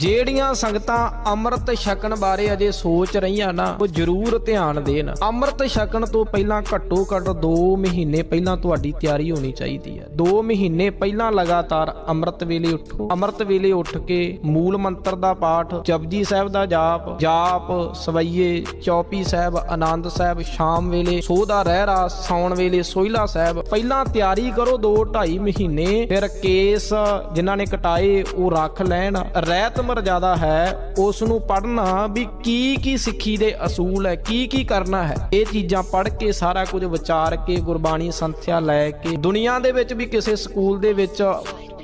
ਜਿਹੜੀਆਂ ਸੰਗਤਾਂ ਅੰਮ੍ਰਿਤ ਛਕਣ ਬਾਰੇ ਅਜੇ ਸੋਚ ਰਹੀਆਂ ਨਾ, ਉਹ ਜ਼ਰੂਰ ਧਿਆਨ ਦੇਣ। ਅੰਮ੍ਰਿਤ ਛਕਣ ਤੋਂ ਪਹਿਲਾਂ ਘੱਟੋ ਘੱਟ 2 ਮਹੀਨੇ ਪਹਿਲਾਂ ਤੁਹਾਡੀ ਤਿਆਰੀ ਹੋਣੀ ਚਾਹੀਦੀ ਹੈ। 2 ਮਹੀਨੇ ਪਹਿਲਾਂ ਲਗਾਤਾਰ ਅੰਮ੍ਰਿਤ ਵੇਲੇ ਉੱਠੋ। ਅੰਮ੍ਰਿਤ ਵੇਲੇ ਉੱਠ ਕੇ ਮੂਲ ਮੰਤਰ ਦਾ ਪਾਠ, ਜਪਜੀ ਸਾਹਿਬ ਦਾ ਜਾਪ ਜਾਪ, ਸਵਈਏ, ਚੌਪੀ ਸਾਹਿਬ, ਆਨੰਦ ਸਾਹਿਬ, ਸ਼ਾਮ ਵੇਲੇ ਸੋਧਾ ਰਹਿਰਾ, ਸੌਣ ਵੇਲੇ ਸੋਹਿਲਾ ਸਾਹਿਬ। ਪਹਿਲਾਂ ਤਿਆਰੀ ਕਰੋ 2 2.5 ਮਹੀਨੇ, ਫਿਰ ਕੇਸ ਜਿਨ੍ਹਾਂ ਨੇ ਕਟਾਏ, ਉਹ ਰੱਖ ਲੈਣ। ਰਹਿਤ ਜ਼ਿਆਦਾ ਹੈ ਉਸ ਨੂੰ ਪੜ੍ਹਨਾ ਵੀ ਕੀ ਕੀ ਸਿੱਖੀ ਦੇ ਅਸੂਲ ਹੈ, ਕੀ ਕੀ ਕਰਨਾ ਹੈ, ਇਹ ਚੀਜ਼ਾਂ ਪੜ੍ਹ ਕੇ ਸਾਰਾ ਕੁਝ ਵਿਚਾਰ ਕੇ ਗੁਰਬਾਣੀ ਸੰਥਿਆ ਲੈ ਕੇ ਦੁਨੀਆ ਦੇ ਵਿੱਚ ਵੀ ਕਿਸੇ ਸਕੂਲ ਦੇ ਵਿੱਚ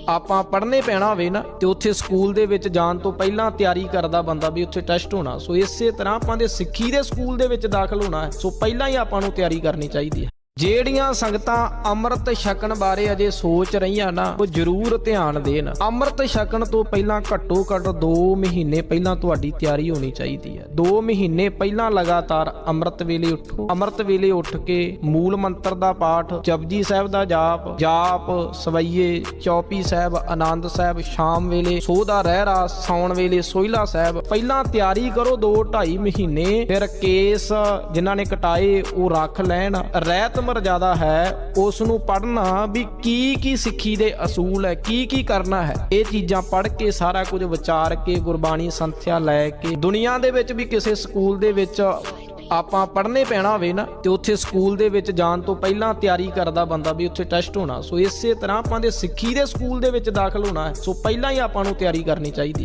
ਆਪਾਂ ਪੜ੍ਹਨੇ ਪੈਣਾ ਹੋਵੇ ਨਾ, ਤੇ ਉੱਥੇ ਸਕੂਲ ਦੇ ਵਿੱਚ ਜਾਣ ਤੋਂ ਪਹਿਲਾਂ ਤਿਆਰੀ ਕਰਦਾ ਬੰਦਾ ਵੀ ਉੱਥੇ ਟੈਸਟ ਹੋਣਾ। ਸੋ ਇਸੇ ਤਰ੍ਹਾਂ ਆਪਾਂ ਦੇ ਸਿੱਖੀ ਦੇ ਸਕੂਲ ਦੇ ਵਿੱਚ ਦਾਖਲ ਹੋਣਾ ਹੈ, ਸੋ ਪਹਿਲਾਂ ਹੀ ਆਪਾਂ ਨੂੰ ਤਿਆਰੀ ਕਰਨੀ ਚਾਹੀਦੀ ਹੈ। ਜਿਹੜੀਆਂ ਸੰਗਤਾਂ ਅੰਮ੍ਰਿਤ ਛਕਣ ਬਾਰੇ ਅਜੇ ਸੋਚ ਰਹੀਆਂ ਨਾ, ਉਹ ਜ਼ਰੂਰ ਧਿਆਨ ਦੇਣ। ਅੰਮ੍ਰਿਤ ਛਕਣ ਤੋਂ ਪਹਿਲਾਂ ਘੱਟੋ ਘੱਟ 2 ਮਹੀਨੇ ਪਹਿਲਾਂ ਤੁਹਾਡੀ ਤਿਆਰੀ ਹੋਣੀ ਚਾਹੀਦੀ ਹੈ। 2 ਮਹੀਨੇ ਪਹਿਲਾਂ ਲਗਾਤਾਰ ਅੰਮ੍ਰਿਤ ਵੇਲੇ ਉੱਠੋ। ਅੰਮ੍ਰਿਤ ਵੇਲੇ ਉੱਠ ਕੇ ਮੂਲ ਮੰਤਰ ਦਾ ਪਾਠ, ਜਪਜੀ ਸਾਹਿਬ ਦਾ ਜਾਪ ਜਾਪ, ਸਵਈਏ, ਚੌਪੀ ਸਾਹਿਬ, ਆਨੰਦ ਸਾਹਿਬ, ਸ਼ਾਮ ਵੇਲੇ ਸੋਹ ਦਾ ਰਹਿਰਾ, ਸੌਣ ਵੇਲੇ ਸੋਹਿਲਾ ਸਾਹਿਬ। ਪਹਿਲਾਂ ਤਿਆਰੀ ਕਰੋ 2 2.5 ਮਹੀਨੇ, ਫਿਰ ਕੇਸ ਜਿਨ੍ਹਾਂ ਨੇ ਕਟਾਏ ਉਹ ਰੱਖ ਲੈਣ। ਰਹਿਤ ਮਰਜ਼ਾਦਾ ਹੈ ਉਸ ਨੂੰ ਪੜ੍ਹਨਾ ਵੀ ਕੀ ਕੀ ਸਿੱਖੀ ਦੇ ਅਸੂਲ ਹੈ, ਕੀ ਕੀ ਕਰਨਾ ਹੈ। ਇਹ ਚੀਜ਼ਾਂ ਪੜ੍ਹ ਕੇ ਸਾਰਾ ਕੁਝ ਵਿਚਾਰ ਕੇ, ਗੁਰਬਾਣੀ ਸੰਥਿਆ ਲੈ ਕੇ, ਦੁਨੀਆ ਦੇ ਵਿੱਚ ਵੀ ਕਿਸੇ ਸਕੂਲ ਦੇ ਵਿੱਚ ਆਪਾਂ ਪੜ੍ਹਨੇ ਪੈਣਾ ਹੋਵੇ ਨਾ, ਤੇ ਉੱਥੇ ਸਕੂਲ ਦੇ ਵਿੱਚ ਜਾਣ ਤੋਂ ਪਹਿਲਾਂ ਤਿਆਰੀ ਕਰਦਾ ਬੰਦਾ ਵੀ ਉੱਥੇ ਟੈਸਟ ਹੋਣਾ। ਸੋ ਇਸੇ ਤਰ੍ਹਾਂ ਆਪਾਂ ਦੇ ਸਿੱਖੀ ਦੇ ਸਕੂਲ ਦੇ ਵਿੱਚ ਦਾਖਲ ਹੋਣਾ ਹੈ। ਸੋ ਪਹਿਲਾਂ ਹੀ ਆਪਾਂ ਨੂੰ ਤਿਆਰੀ ਕਰਨੀ ਚਾਹੀਦੀ ਹੈ।